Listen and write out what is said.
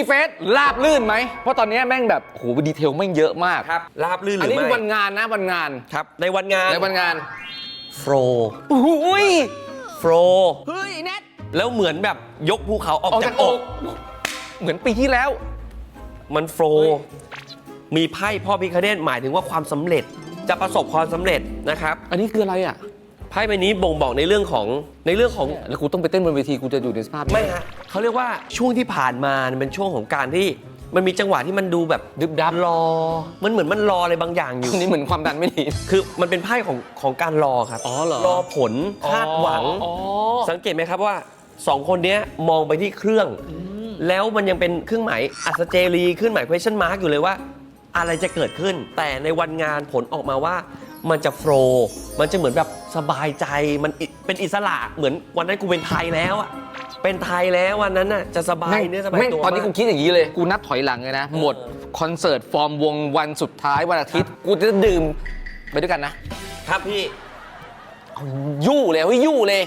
มีเฟสลาบลื่นไหม เพราะตอนนี้แม่งแบบโหดีเทลแม่งเยอะมากครับราบลื่นหอันรือนี้ไม่คือวันงานนะวันงานครับ ในวันงานในวันงานโฟลโอ้ยโฟลเฮ้ยแนทแล้วเหมือนแบบยกภูเขาออกออกจาจากกออกกเหมือนปีที่แล้ว มันโฟลมีไพ่พ่อพิคเนตหมายถึงว่าความสำเร็จจะประสบความสำเร็จนะครับ อันนี้คืออะไรอะ ไพ่ใบนี้บ่งบอกในเรื่องของในเรื่องของ แล้วกูต้องไปเต้นบนเวทีกูจะอยู่ในสภาพนี้ไม่ฮะเขาเรียกว่าช่วงที่ผ่านมาเป็นช่วงของการที่มันมีจังหวะที่มันดูแบบดึบดับรอ มันเหมือนมันรออะไรบางอย่างอยู่อันนี้เหมือนความดันไม่ดี คือมันเป็นไพ่ของของการรอครับอ๋อเหรอรอผลคาดหวังอ๋อ สังเกตไหมครับว่าสองคนเนี้ยมองไปที่เครื่อง แล้วมันยังเป็นเครื่องหมายอัศเจรีเครื่องหมาย question mark อยู่เลยว่า อะไรจะเกิดขึ้น แต่ในวันงานผลออกมาว่า มันจะโฟล์มันจะเหมือนแบบสบายใจ มันอิเป็นอิสระ เหมือนวันนั้นกูเป็นไทยแล้วอะเป็นไทยแล้ววันนั้นน่ะจะสบายแม่งเนื้อสบายแม่งตัวตอนนี้มากูคิดอย่างนี้เลย กูนับถอยหลังเลยนะ หมดคอนเสิร์ตฟอร์มวงวันสุดท้ายวันอาทิตย์ กูจะดื่มไปด้วยกันนะ ครับพี่ เอายู่เลยเฮ้ยยู่เลย